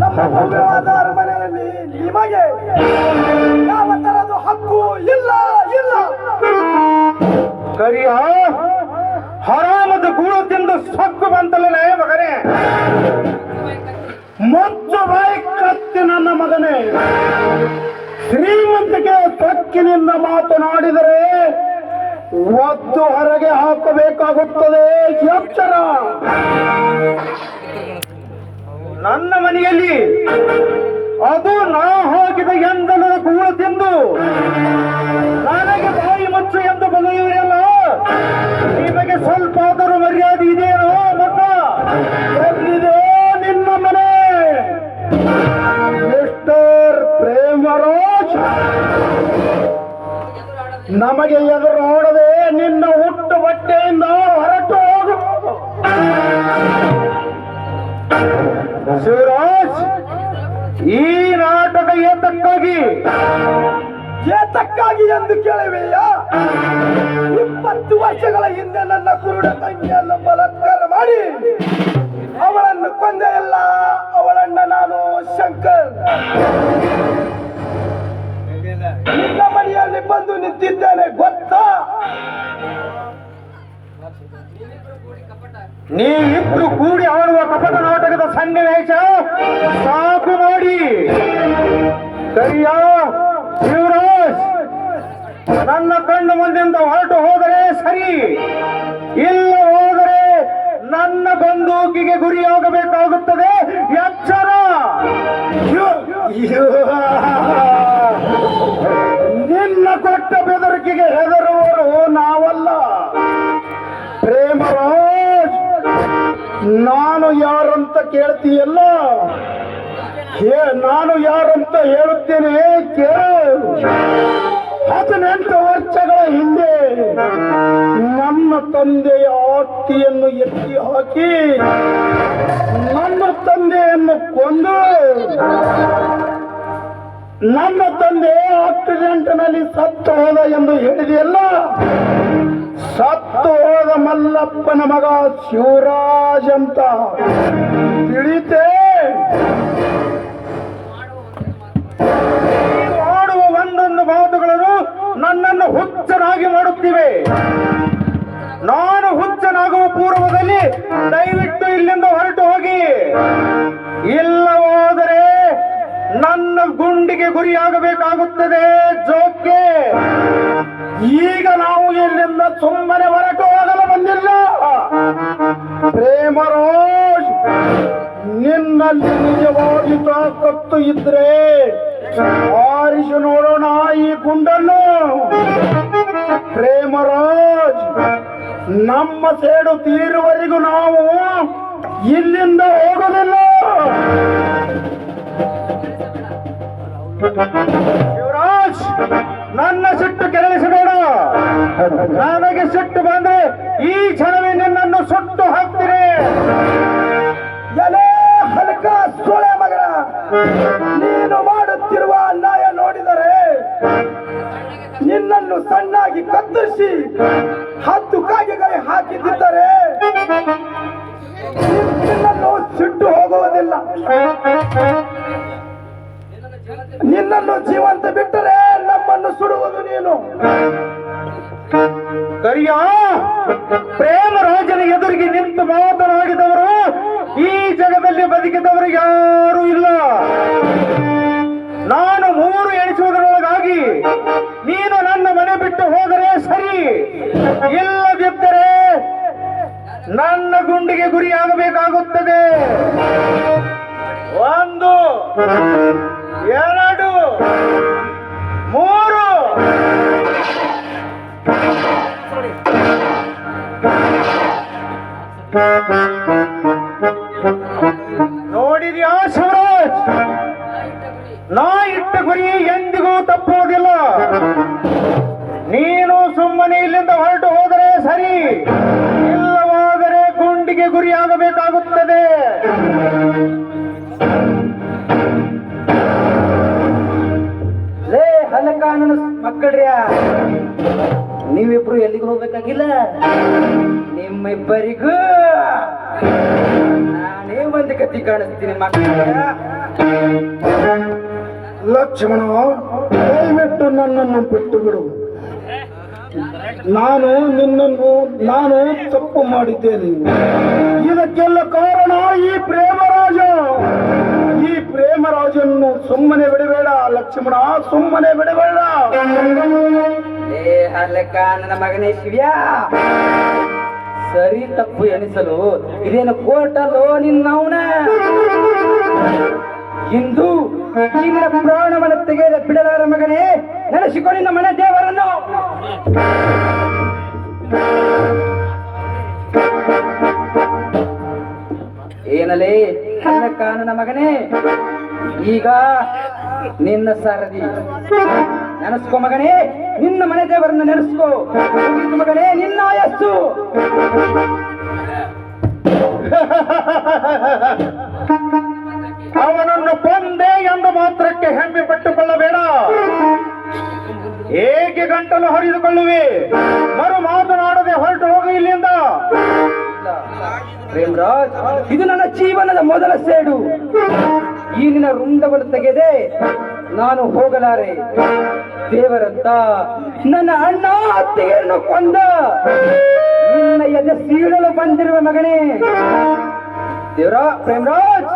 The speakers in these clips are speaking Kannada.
ನಮ್ಮ ಭವ್ಯವಾದ ಅರಮನೆಯಲ್ಲಿ ನಿಮಗೆ ಯಾವ ಹಕ್ಕು ಇಲ್ಲ ಇಲ್ಲ. ಕರಿಯ, ಹರಾಮದ ಗುಣದಿಂದ ತಿಂದು ಸೊಕ್ಕು ಬಂತಲ್ಲೇ ಮಗನೇ. ಮೊಚ್ಚು ಬಾಯಿ ಕತ್ತಿ ನನ್ನ ಮಗನೇ. ಶ್ರೀಮಂತಿಕೆ ತಕ್ಕಿನಿಂದ ಮಾತನಾಡಿದರೆ ಒದ್ದು ಹೊರಗೆ ಹಾಕಬೇಕಾಗುತ್ತದೆ, ಎಚ್ಚರ. ನನ್ನ ಮನೆಯಲ್ಲಿ ಅದು ನಾ ಹಾಕಿದ ಎಂದಲ ಕೂಳು ತಿಂದು ನನಗೆ ಬಾಯಿ ಮಚ್ಚು ಎಂದು ಬಗೆಯುವುದಿಲ್ಲ ನಿಮಗೆ ಸ್ವಲ್ಪ ಆದರೂ ಮರ್ಯಾದೆ ಇದೆಯೋ ಮಗ? ಎಲ್ಲಿದೆ ನಿನ್ನ ಮನೆ? ಮಿಸ್ಟರ್ ಪ್ರೇಮರಾಜ್, ನಮಗೆ ಎದುರಾಡದೆ ನಿನ್ನ ಹುಟ್ಟು ಬಟ್ಟೆಯಿಂದ ಶಿವರಾಜ್ ಈ ನಾಟಕ ಏತಕ್ಕಾಗಿ? ಏತಕ್ಕಾಗಿ ಎಂದು ಕೇಳಿವೆಯ ಇಪ್ಪತ್ತು ವರ್ಷಗಳ ಹಿಂದೆ ನನ್ನ ಕುರುಡ ತಂಗಿಯನ್ನು ಬಲಾತ್ಕಾರ ಮಾಡಿ ಅವಳನ್ನು ಕೊಂದೆ ಇಲ್ಲ ಅವಳನ್ನ ನಾನು ಶಂಕರ್. ನಿನ್ನ ಮನೆಯಲ್ಲಿ ಬಂದು ನಿಂತಿದ್ದೇನೆ ಗೊತ್ತಾ? ನೀವಿಬ್ರು ಕೂಡಿ ಕರಿಯ ಶಿವರಾಜ್ ನನ್ನ ಕಣ್ಣು ಮುಂದಿಂದ ಹೊರಟು ಹೋದರೆ ಸರಿ. ಇಲ್ಲ ಹೋದರೆ ನನ್ನ ಬಂದೂಕಿಗೆ ಗುರಿಯಾಗಬೇಕಾಗುತ್ತದೆ. ಎಚ್ಚರ. ನಿನ್ನ ಕೊಟ್ಟ ಬೆದರಿಕೆಗೆ ಹೆದರುವರು ನಾವಲ್ಲ. ಪ್ರೇಮರಾಜ್, ನಾನು ಯಾರಂತ ಕೇಳ್ತೀಯಲ್ಲ? ಹೇ, ನಾನು ಯಾರಂತ ಹೇಳುತ್ತೇನೆ ಕೇಳು. ಹದಿನೆಂಟು ವರ್ಷಗಳ ಹಿಂದೆ ನನ್ನ ತಂದೆಯ ಆಸ್ತಿಯನ್ನು ಎತ್ತಿ ಹಾಕಿ ನನ್ನ ತಂದೆಯನ್ನು ಕೊಂದು ನನ್ನ ತಂದೆ ಆಕ್ಸಿಡೆಂಟ್ನಲ್ಲಿ ಸತ್ತು ಹೋದ ಎಂದು ಹೇಳಿದೆಯಲ್ಲ? ಸತ್ತು ಹೋದ ಮಲ್ಲಪ್ಪನ ಮಗ ಶಿವರಾಜ್ ಅಂತ ತಿಳಿತೇ ಆಡುವ ಒಂದೊಂದು ಮಾತುಗಳನ್ನು ನನ್ನನ್ನು ಹುಚ್ಚನಾಗಿ ಮಾಡುತ್ತಿವೆ. ನಾನು ಹುಚ್ಚನಾಗುವ ಪೂರ್ವದಲ್ಲಿ ದಯವಿಟ್ಟು ಇಲ್ಲಿಂದ ಹೊರಟು ಹೋಗಿ. ಇಲ್ಲವಾದರೆ ನನ್ನ ಗುಂಡಿಗೆ ಗುರಿಯಾಗಬೇಕಾಗುತ್ತದೆ ಜೋಕೆ ಈಗ ನಾವು ಇಲ್ಲಿಂದ ಸುಮ್ಮನೆ ಹೊರಟು ಹೋಗಲು ಬಂದಿಲ್ಲ. ಪ್ರೇಮರೋಜ್ ನಿನ್ನಲ್ಲಿ ನಿಜವಾಗಿ ತಾಕತ್ತು ಇದ್ರೆ ಆರಿಸಿ ನೋಡೋಣ ಈ ಗುಂಡನ್ನು. ಪ್ರೇಮರಾಜ್, ನಮ್ಮ ಸೇಡು ತೀರುವರೆಗೂ ನಾವು ಇಲ್ಲಿಂದ ಹೋಗೋದಿಲ್ಲ. ಶಿವರಾಜ್, ನನ್ನ ಸಿಟ್ಟು ಕೆರಳಿಸಬೇಡ ನನಗೆ ಸಿಟ್ಟು ಬಂದ್ರೆ ಈ ಹತ್ತು ಕಾಗೆಗಳೇ ಹಾಕಿದ್ದಿದ್ದರೆ ನಿನ್ನನ್ನು ಸಿಟ್ಟು ಹೋಗುವುದಿಲ್ಲ. ನಿನ್ನನ್ನು ಜೀವಂತ ಬಿಟ್ಟರೆ ನಮ್ಮನ್ನು ಸುಡುವುದು ನೀನು. ಕರಿಯ ಪ್ರೇಮರಾಜನ ಎದುರಿಗೆ ನಿಂತು ಮಾತನಾಡಿದವರು ಈ ಜಗದಲ್ಲಿ ಬದುಕಿದವರು ಯಾರೂ? ಇಲ್ಲದಿದ್ದರೆ ನನ್ನ ಗುಂಡಿಗೆ ಗುರಿಯಾಗಬೇಕಾಗುತ್ತದೆ. ಒಂದು ಎರಡು ಮೂರು. ನೋಡಿದ್ಯಾ ಶಿವರಾಜ್? ನಾ ಇಟ್ಟ ಗುರಿ ಎಂದಿಗೂ ತಪ್ಪುವುದಿಲ್ಲ. ನೀನು ಸುಮ್ಮನೆ ಇಲ್ಲಿಂದ ಹೊರಟು ಹೋದರೆ ಸರಿ. ಇಲ್ಲವಾದರೆ ಗುಂಡಿಗೆ ಗುರಿಯಾಗಬೇಕಾಗುತ್ತದೆ. ಲೇ ಹಲಕಾನನ ಮಕ್ಕಳ್ರ್ಯ ನೀವಿಬ್ರು ಎಲ್ಲಿಗೆ ಹೋಗ್ಬೇಕಾಗಿಲ್ಲ? ನಿಮ್ಮಿಬ್ಬರಿಗೂ ನಾನೇ ಒಂದು ಗತಿ ಕಾಣಿಸ್ತೀನಿ ಲಕ್ಷ್ಮಣ, ದಯವಿಟ್ಟು ನನ್ನನ್ನು ಬಿಟ್ಟು ಬಿಡು ನಾನು ನಿನ್ನನ್ನು, ನಾನು ತಪ್ಪು ಮಾಡಿದ್ದೇನೆ. ಇದಕ್ಕೆಲ್ಲ ಕಾರಣ ಈ ಪ್ರೇಮರಾಜ. ಈ ಪ್ರೇಮರಾಜನ್ನು ಸುಮ್ಮನೆ ಬಿಡಬೇಡ, ಲಕ್ಷ್ಮಣ, ಸುಮ್ಮನೆ ಬಿಡಬೇಡ. ಹಲಕಾನನ ಮಗನೇ ಶಿವ್ಯ. ಸರಿ ತಪ್ಪು ಎನಿಸಲು, ಇದೇನು ಕೋರ್ಟಲ್ಲೋ ನಿನ್ನವನ? ಇಂದು ನಿನ್ನ ಪ್ರಾಣವನ್ನು ತೆಗೆದ ಬಿಡಲಾರ ಮಗನೇ ನೆನೆಸಿಕೊ ನಿನ್ನ ಮನೆ ದೇವರನ್ನು. ಏನಲೇ ಕಾನನ ಮಗನೇ. ಈಗ ನಿನ್ನ ಸಾರದಿ. ನೆನೆಸ್ಕೋ ಮಗನೇ, ನಿನ್ನ ಮನೆ ದೇವರನ್ನ ನೆನೆಸ್ಕೋ. ಮಗನೇ, ನಿನ್ನ ಆಯಸ್ಸು. ಅವನನ್ನು ಕೊಂದೆ ಎಂದು ಮಾತ್ರಕ್ಕೆ ಹೆಮ್ಮೆ ಪಟ್ಟುಕೊಳ್ಳಬೇಡ. ಹೇಗೆ ಗಂಟಲು ಹರಿದುಕೊಳ್ಳುವೆ? ಇದು ನನ್ನ ಜೀವನದ ಮೊದಲ ಸೇಡು. ಈ ನಿನ್ನ ವೃಂದವನ್ನು ತೆಗೆದೆ ನಾನು ಹೋಗಲಾರೆ. ದೇವರಂತ, ನನ್ನ ಅಣ್ಣ ಅತ್ತಿಗೆಯನ್ನು ಕೊಂದ. ನಿನ್ನ ಎದೆ ಸೀಳಲು ಬಂದಿರುವ ಮಗನೇ. ದೇವರ ಪ್ರೇಮರಾಜ್,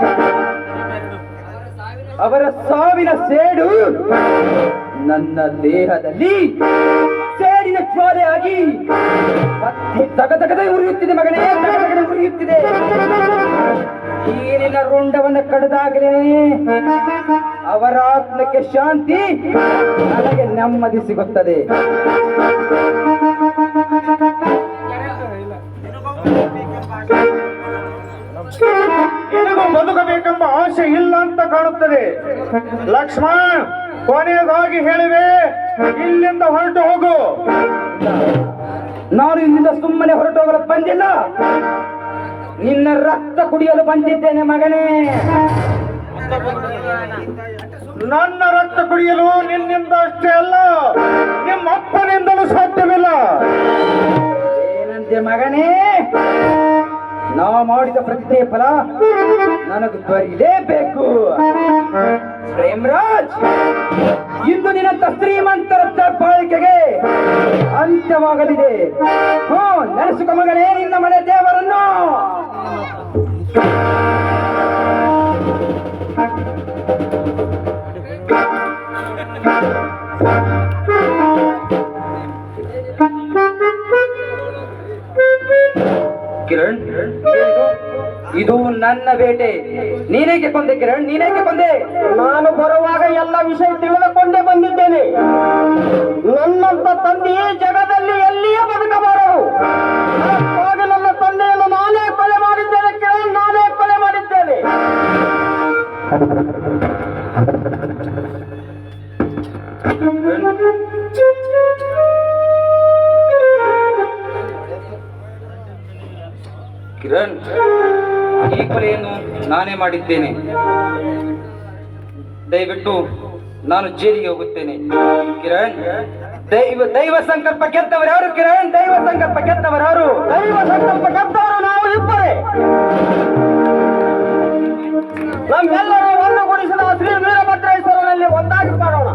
ಅವರ ಸಾವಿನ ಸೇಡು ನನ್ನ ದೇಹದಲ್ಲಿ ಜ್ವಾಲೆಯಾಗಿ ಮತ್ತೆ ತಗತಗದೆ ಉರಿಯುತ್ತಿದೆ ಮಗನೇ ತಗತಗದೆ ಉರಿಯುತ್ತಿದೆ. ಹೀರಿನ ರುಂಡವನ್ನು ಕಡಿದಾಗಲೇ ಅವರ ಆತ್ಮಕ್ಕೆ ಶಾಂತಿ ನನಗೆ ನೆಮ್ಮದಿ ಸಿಗುತ್ತದೆ. ನಿನಗೂ ಬದುಕಬೇಕೆಂಬ ಆಸೆ ಇಲ್ಲ ಅಂತ ಕಾಣುತ್ತದೆ. ಲಕ್ಷ್ಮಣ್! ಕೊನೆಯದಾಗಿ ಹೇಳಿವೆ ಇಲ್ಲಿಂದ ಹೊರಟು ಹೋಗು. ನಾನು ಇಲ್ಲಿಂದ ಸುಮ್ಮನೆ ಹೊರಟು ಹೋಗಲು ಬಂದಿಲ್ಲ. ನಿನ್ನ ರಕ್ತ ಕುಡಿಯಲು ಬಂದಿದ್ದೇನೆ ಮಗನೇ. ನನ್ನ ರಕ್ತ ಕುಡಿಯಲು ನಿನ್ನಿಂದ ಅಷ್ಟೇ ಅಲ್ಲ, ನಿಮ್ಮ ಅಪ್ಪನಿಂದಲೂ ಸಾಧ್ಯವಿಲ್ಲ. ಏನಂತೆ ಮಗನೇ? ನಾ ಮಾಡಿದ ಪ್ರತಿಜ್ಞೆ ಫಲ ನನಗೆ ದೊರೆಯಲೇಬೇಕು ಪ್ರೇಮರಾಜ್ ಇಂದು ನಿನ್ನ ಶ್ರೀಮಂತರ ಬಾಳಿಕೆಗೆ ಅಂತ್ಯವಾಗಲಿದೆ. ಹ್ಞೂ ನೆನೆಸುಕ ಮಗನೇ ನಿನ್ನ ಮನೆ ದೇವರನ್ನು ನನ್ನ ಬೇಟೆ ನೀನೇಕೆ ಕೊಂದೆ ಕಿರಣ್ ನೀನೇಕೆ ಕೊಂದೆ ನಾನು ಬರುವಾಗ ಎಲ್ಲ ವಿಷಯ ತಿಳಿದುಕೊಂಡೇ ಬಂದಿದ್ದೇನೆ. ನನ್ನಂತ ತಂದೆಯೇ ಜಗದಲ್ಲಿ ಎಲ್ಲಿಯೇ ಬದುಕಬಾರದು. ನನ್ನ ತಂದೆಯನ್ನು ನಾನೇ ಕೊಲೆ ಮಾಡಿದ್ದೇನೆ ಕಿರಣ್ ನಾನೇ ಕೊಲೆ ಮಾಡಿದ್ದೇನೆ. ಕಿರಣ್ ನಾನೇ ಮಾಡಿದ್ದೇನೆ. ದಯವಿಟ್ಟು ನಾನು ಜೈಲಿಗೆ ಹೋಗುತ್ತೇನೆ. ಕಿರಣ್, ದೈವ ದೈವ ಸಂಕಲ್ಪ ಗೆದ್ದವರು ಯಾರು ಕಿರಣ್? ದೈವ ಸಂಕಲ್ಪ ಗೆದ್ದವರು ಯಾರು? ದೈವ ಸಂಕಲ್ಪ ಗೆದ್ದವರು ನಾವು ಇಬ್ಬರೇ. ನಮ್ಮೆಲ್ಲರೂ ಒಂದುಗೂಡಿಸಿದ ಶ್ರೀ ವೀರಭದ್ರೇಶ್ವರನಲ್ಲಿ ಒಂದಾಗಿ ಮಾಡೋಣ.